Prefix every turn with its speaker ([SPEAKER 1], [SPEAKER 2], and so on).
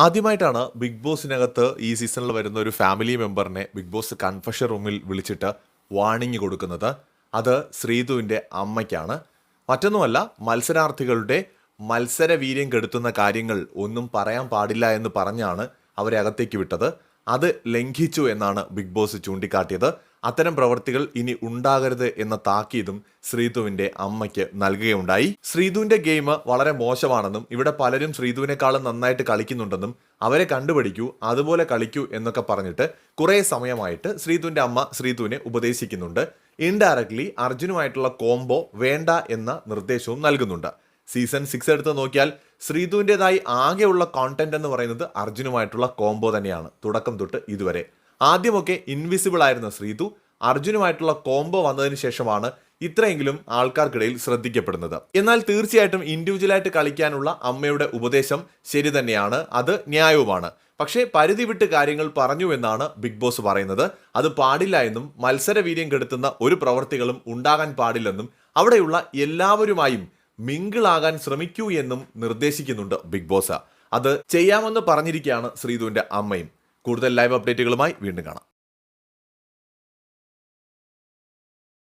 [SPEAKER 1] ആദ്യമായിട്ടാണ് ബിഗ് ബോസിനകത്ത് ഈ സീസണിൽ വരുന്ന ഒരു ഫാമിലി മെമ്പറിനെ ബിഗ് ബോസ് കൺഫഷൻ റൂമിൽ വിളിച്ചിട്ട് വാണിംഗ് കൊടുക്കുന്നത്. അത് ശ്രീതുവിന്റെ അമ്മയ്ക്കാണ്. മറ്റൊന്നുമല്ല മത്സരാർത്ഥികളുടെ മത്സര വീര്യം കെടുത്തുന്ന കാര്യങ്ങൾ ഒന്നും പറയാൻ പാടില്ല എന്ന് പറഞ്ഞാണ് അവരെ അകത്തേക്ക് വിട്ടത്. അത് ലംഘിച്ചു എന്നാണ് ബിഗ് ബോസ് ചൂണ്ടിക്കാട്ടിയത്. അത്തരം പ്രവൃത്തികൾ ഇനി ഉണ്ടാകരുത് എന്ന താക്കീതും ശ്രീതുവിന്റെ അമ്മയ്ക്ക് നൽകുകയുണ്ടായി. ശ്രീതുവിന്റെ ഗെയിം വളരെ മോശമാണെന്നും ഇവിടെ പലരും ശ്രീതുവിനേക്കാളും നന്നായിട്ട് കളിക്കുന്നുണ്ടെന്നും അവരെ കണ്ടുപിടിക്കൂ അതുപോലെ കളിക്കൂ എന്നൊക്കെ പറഞ്ഞിട്ട് കുറേ സമയമായിട്ട് ശ്രീതുവിന്റെ അമ്മ ശ്രീതുവിനെ ഉപദേശിക്കുന്നുണ്ട്. ഇൻഡയറക്ട്ലി അർജുനുമായിട്ടുള്ള കോംബോ വേണ്ട എന്ന നിർദ്ദേശവും നൽകുന്നുണ്ട്. സീസൺ സിക്സ് എടുത്ത് നോക്കിയാൽ ശ്രീതുവിന്റെതായി ആകെയുള്ള കോണ്ടന്റ് എന്ന് പറയുന്നത് അർജുനുമായിട്ടുള്ള കോംബോ തന്നെയാണ്. തുടക്കം തൊട്ട് ഇതുവരെ. ആദ്യമൊക്കെ ഇൻവിസിബിൾ ആയിരുന്ന ശ്രീതു അർജുനുമായിട്ടുള്ള കോംബോ വന്നതിന് ശേഷമാണ് ഇത്രയെങ്കിലും ആൾക്കാർക്കിടയിൽ ശ്രദ്ധിക്കപ്പെടുന്നത്. എന്നാൽ തീർച്ചയായിട്ടും ഇൻഡിവിജ്വലായിട്ട് കളിക്കാനുള്ള അമ്മയുടെ ഉപദേശം ശരി തന്നെയാണ്. അത് ന്യായവുമാണ്. പക്ഷേ പരിധി വിട്ട് കാര്യങ്ങൾ പറഞ്ഞു എന്നാണ് ബിഗ് ബോസ് പറയുന്നത്. അത് പാടില്ല എന്നും മത്സരവീര്യം കെടുത്തുന്ന ഒരു പ്രവർത്തികളും ഉണ്ടാകാൻ പാടില്ലെന്നും അവിടെയുള്ള എല്ലാവരുമായും മിങ്കിളാകാൻ ശ്രമിക്കൂ എന്നും നിർദ്ദേശിക്കുന്നുണ്ട് ബിഗ് ബോസ് അത് ചെയ്യാമെന്ന് പറഞ്ഞിരിക്കുകയാണ് ശ്രീധുവിന്റെ അമ്മയും. കൂടുതൽ ലൈവ് അപ്ഡേറ്റുകളുമായി വീണ്ടും കാണാം.